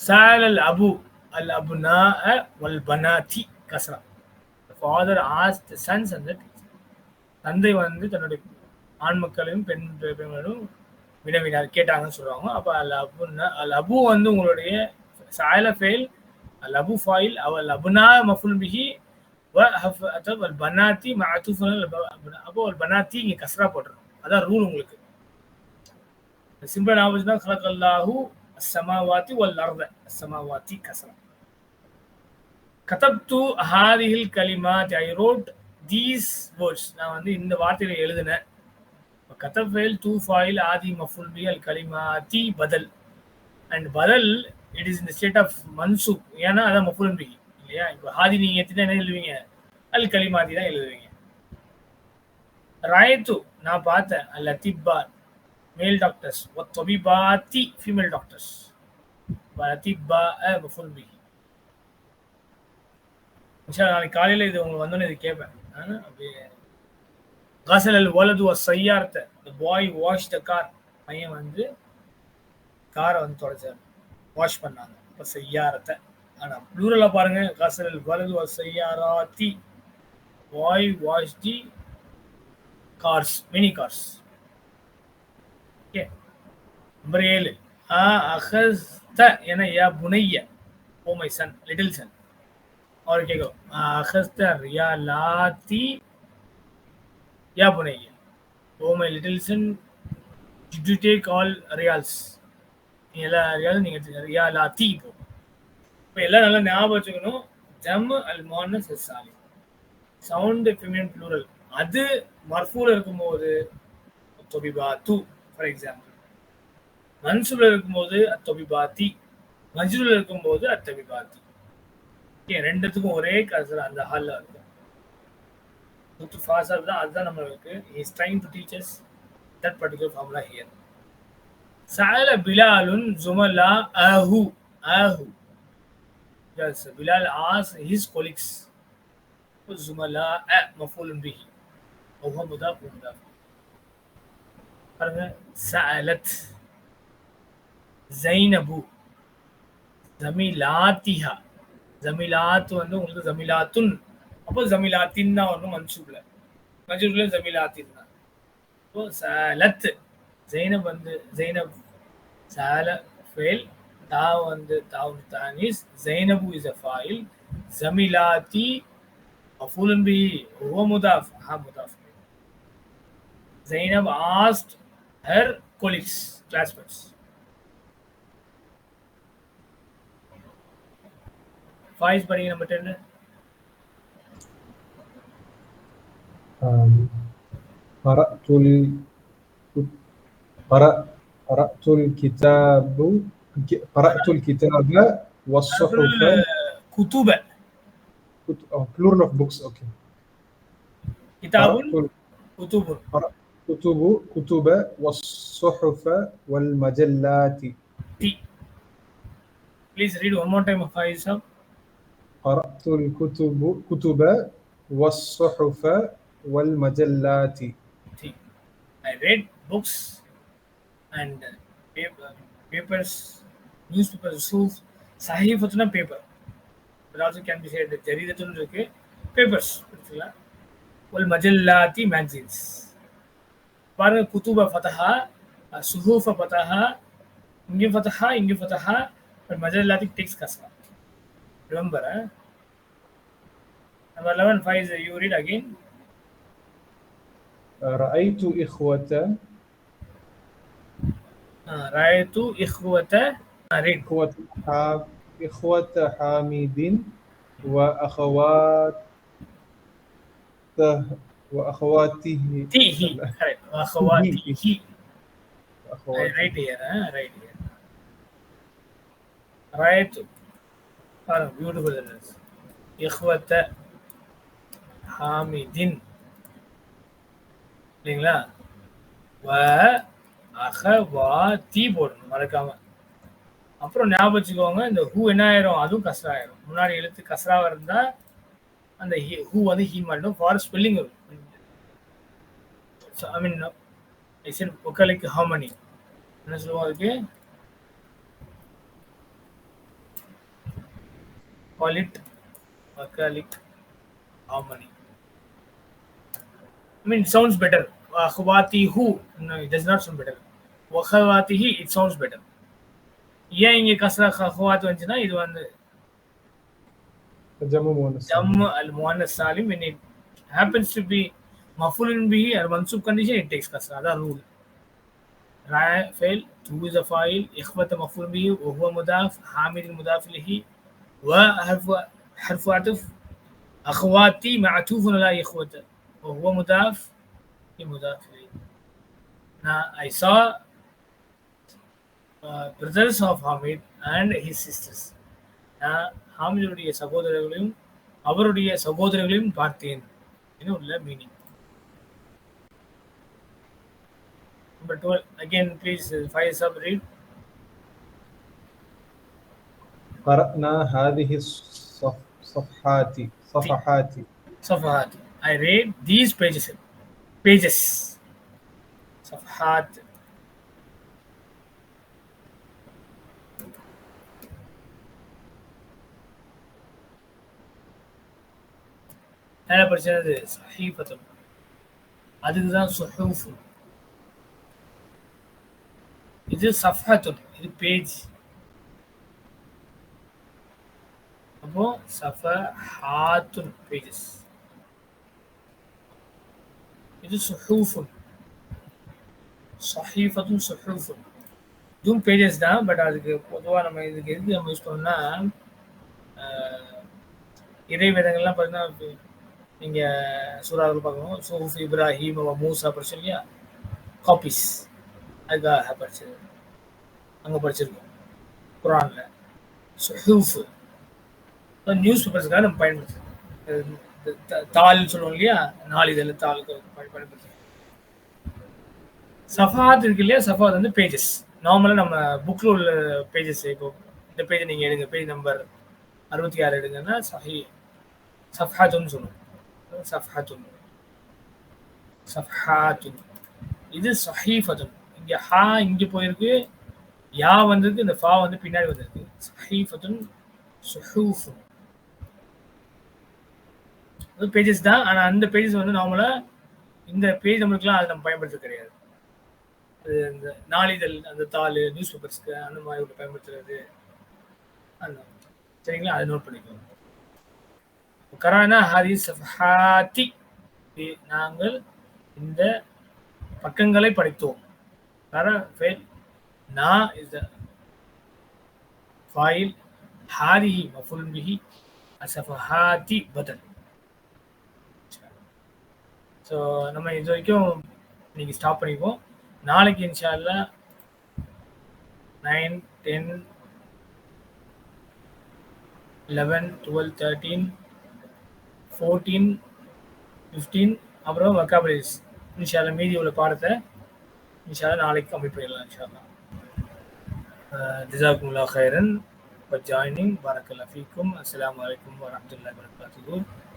சால் அல் அபு அல் அபுனா வல் பனாத்தி கஸ்ரா ஃபாதர் ஆஸ்ட் சன்ஸ் அந்த தந்தை வந்து தன்னுடைய ஆண் மக்களையும் பெண் பெண்களும் வினவினார். கேட்டாங்கன்னு சொல்லுவாங்க. அப்போ அல் அபுன்னா அல் அபு வந்து உங்களுடைய சாயல ஃபெயில் அல் அபு ஃபாயில் அவல் அபுனா மஃபுல் பிஹி வ ஹஃப் அல் பனாத்தி மஅத்துஃபுன் அப்போ அல் பனாத்தி இங்கே கசரா போட்டுரும் அதான் ரூல் உங்களுக்கு. சிம்பிள் ஞாபகம் தான் கலக்கல்லாஹு அஸ்ஸமாவாத்தி வல் அர்த அஸ்ஸமாவாத்தி கஸ்ரா கதப்து ஹாதிஹில் கலிமாத் ஐ ரோட் தீஸ் வேர்ட்ஸ் நான் வந்து இந்த வார்த்தையில எழுதினேன் கதப் ஃபைல் டூ ஃபாயில் ஆதி மஃபுல் பி அல் கலிமா தி பதல் அண்ட் பதல் இட் இஸ் இந்த ஸ்டேட் ஆஃப் மன்சூப் ஏன்னா அதான் மஃபுல் பி இல்லையா? இப்போ ஹாதி நீங்க தான் என்ன எழுதுவீங்க? அல் கலிமாத்தி தான் எழுதுவீங்க. ராயத்து நான் பார்த்தேன். அல் அத்திப்பார் மேல் டாக்டர்ஸ் ஒ தொபிபாத்தி ஃபீமேல் டாக்டர்ஸ் அத்திப்பா மஃபுல் பி இன்ஷா நாளைக்கு காலையில் இது உங்களுக்கு வந்தோன்னே இது கேட்பேன் அப்படியே காசல் அல் வலது சையார்த்த த பாய் வாஷ் த கார் பையன் வந்து காரை வந்து தொடச்சார். வாஷ் பண்ணாங்க. இப்போ செய்யாரத்தை ஆனால் ப்ளூரலாக பாருங்க. காசல் அல் வலது சையாரா சையாராத்தி boy wash the cars mini cars number ஏழு. ஆ அகஸ்த என யா புனைய. Oh my son little son. அவர் கேட்கும் அகஸ்த ரியா லாத்தி யா புனைய. ஓ my little son to take all riyals? எல்லா ரியாலும் நீங்க ரியா லாத்தி இப்போ இப்போ எல்லாம் நல்லா ஞாபகம் வச்சுக்கணும். ஜம் அல் மானஸ் சாலி சவுண்டு ஃபெமினன் ப்ளூரல். அது மர்ஃபூல இருக்கும்போது தொபிபா தூ. ஃபார் எக்ஸாம்பிள் மன்சூல இருக்கும்போது அத்தொபிபாத்தி மஜ்ரூல இருக்கும்போது அத்தொபிபாத்தி ஓகே ரெண்டுத்துக்கும் ஒரே கசர் அந்த ஹாலில் இருக்கும் குத்து ஃபாசர் தான் அதுதான் நம்மளுக்கு is trying to teachers that particular formula here சாயல பிலாலுன் ஜுமலா அஹு அஹு yes bilal asked his colleagues زملاء مفعول به وهو مضاف ومضاف பாருங்க சலத் ஜைனபு. ஜமிலாத்திஹா. ஜமிலாத் வந்து உங்களுக்கு ஜமிலாத்துன். அப்போ ஜமிலாத்தின் தான் வரணும் மன்சூப்ல மன்சூப்ல ஜமிலாத்தின் தான். இப்போ சலத் ஜைனப் வந்து ஜைனப். சால ஃபெயில் தா வந்து தாவு தானிஸ். ஜைனபு இஸ் அ ஃபாயில் ஜமிலாத்தி மஃபூலுன் பி ஹுவ முதாஃப். ஹா முதாஃப். Zainab asked her colleagues, classmates. Five is number 10. Um, para tul para قرأت ال... قرأ... para tul قرأت الكتاب والصحف كتب كتب plural of books okay كتاب كتب كتب كتب والصحف والمجلات D please read one more time Fayis of قرأت الكتب كتب والصحف والمجلات D I read books and paper papers newspaper Soof சஹீஃபத்துனா paper but also can be said ஜரீதத்துன்னு இருக்கு papers எடுத்துக்கலாம் ஒல் மஜல்லாத்தி மேக்சின்ஸ் பாருங்க குத்துப ஃபதஹா சுஹூஃப ஃபதஹா இங்கே ஃபதஹா இங்கே ஃபதஹா but மஜல்லாத்தி Tex கஸ்மா remember number eleven five you read again رأيت إخوة ராயத்து இஹ்வத்த read إخوة حا- إخوة حامد وأخوات وأخواته تيه correct واخواته أخواته right here huh? right here right பாருங்க beautiful sentence இஹ்வத்த ஹாமிதின் இல்லைங்களா வ அகவாத்தி போடணும் மறக்காம அப்புறம் ஞாபகம் வச்சுக்கோங்க இந்த ஹூ என்ன ஆயிரும் அதுவும் கஸ்ரா ஆயிரும் முன்னாடி எழுத்து கஸ்ராவா இருந்தா அந்த ஹூ வந்து ஹீ மாட்டோம் for spelling So, I mean, I said, call it how many? என்ன சொல்லுவோம் அதுக்கு பாலிட் I mean, it sounds better. Akhwatihu. No, it does not sound better. Wakhawatihi, it sounds better. ஏன் இங்க கசரா அஹ்வாத் வந்துச்சுன்னா இது வந்து ஜம்மு அல் முஹன்னஸ் Salim it happens to be mafulun bihi or mansub condition it takes kasra அதான் rule فعل تو is a file إخوة مفعول به وهو مضاف حامد المضاف إليه وحرف حرف عطف أخواتي معطوف على إخوة وهو مضاف في مضاف إليه Now I saw uh, brothers of Hamid and his sisters. நான் ஹாமிதுடைய சகோதரர்களையும் அவருடைய சகோதரர்களையும் பார்த்தேன் என்று உள்ள meaning Number 12, again, please, uh, fire sub read. قرأنا هذه الصف- صفحات صفحات Safahat. I read these pages. Pages. Safahat. என்ன படிச்சது சஹீஃபத்தும் அதுக்கு தான் சுஹூஃபு இது சஃபாத்துன் இது பேஜ். அப்போ சஃபஹாத்துன் பேஜஸ். இது சுஹூஃபுன் சஹீஃபத்துன் சுஹூஃபுன் இதுவும் பேஜஸ் தான் பட் அதுக்கு பொதுவாக நம்ம இதுக்கு எதுக்கு நம்ம யூஸ் பண்ணோம்னா இறை பார்த்தீங்கன்னா நீங்கள் சூறாவில் பார்க்கணும். சூஃப் இப்ராஹிம் மூசா படிச்சோம் சொல்லியா காப்பீஸ் அதுக்காக படிச்சது அங்கே படிச்சிருக்கோம். குரானில். ஹூஃபு. நியூஸ் பேப்பர்ஸ்க்காக நம்ம பயன்படுத்துறோம் தாள்னு சொல்லுவோம் இல்லையா? நாளிதழ் தாளுக்கு பயன்படுத்துறோம் சஃபாத் இருக்கு இல்லையா? சஃபாத் வந்து பேஜஸ் நார்மலாக நம்ம புக்கில் உள்ள பேஜஸ் இப்போ இந்த பேஜ் நீங்கள் எடுங்க. பேஜ் நம்பர் அறுபத்தி ஆறு எடுங்கன்னா சஹி சஃபாத்துன்னு சொல்லுவோம். சஃபாத்துன் சஃபாத்துன் இது சஹீஃபத்துன். இங்கே ஹா இங்கே போயிருக்கு யா வந்திருக்கு இந்த ஃபா வந்து பின்னாடி வந்திருக்கு. சஹீஃபத்துன் சுஹூஃபுன். அது பேஜஸ் தான் ஆனால் அந்த பேஜஸ் வந்து நார்மலாக இந்த பேஜ் நம்மளுக்குலாம் அது நம்ம பயன்படுத்த கிடையாது. அது இந்த நாளிதழ் அந்த தாள் நியூஸ் பேப்பர்ஸ்க்கு அந்த மாதிரி ஒன்று பயன்படுத்துறது. அந்த சரிங்களா? அதை நோட் பண்ணிக்கோங்க. கரானா ஹரி சஃபாத்தி நாங்கள் இந்த பக்கங்களை படித்தோம். கரா ஃபெயில் நா இஸ் த ஃபாயில் ஹாரிஹி மஃபுல் பிஹி அசஃபஹாத்தி பதல். ஸோ நம்ம இது வரைக்கும் இன்னைக்கு ஸ்டாப் பண்ணிப்போம் நாளைக்கு இன்ஷால்லா nine ten eleven twelve thirteen fourteen fifteen அப்புறம் வக்காபலிஸ் இன்ஷால்லா மீதி உள்ள பாடத்தை இன்ஷால்லா நாளைக்கு கம்மி பண்ணிடலாம் இன்ஷால்லா ஜிசாக்குமுல்லா ஹைரன் ஜாயினிங் பரக்கல்லா ஃபீக்கும் அஸ்லாம் வலைக்கம் வரமத்துல்லா வரகாத்து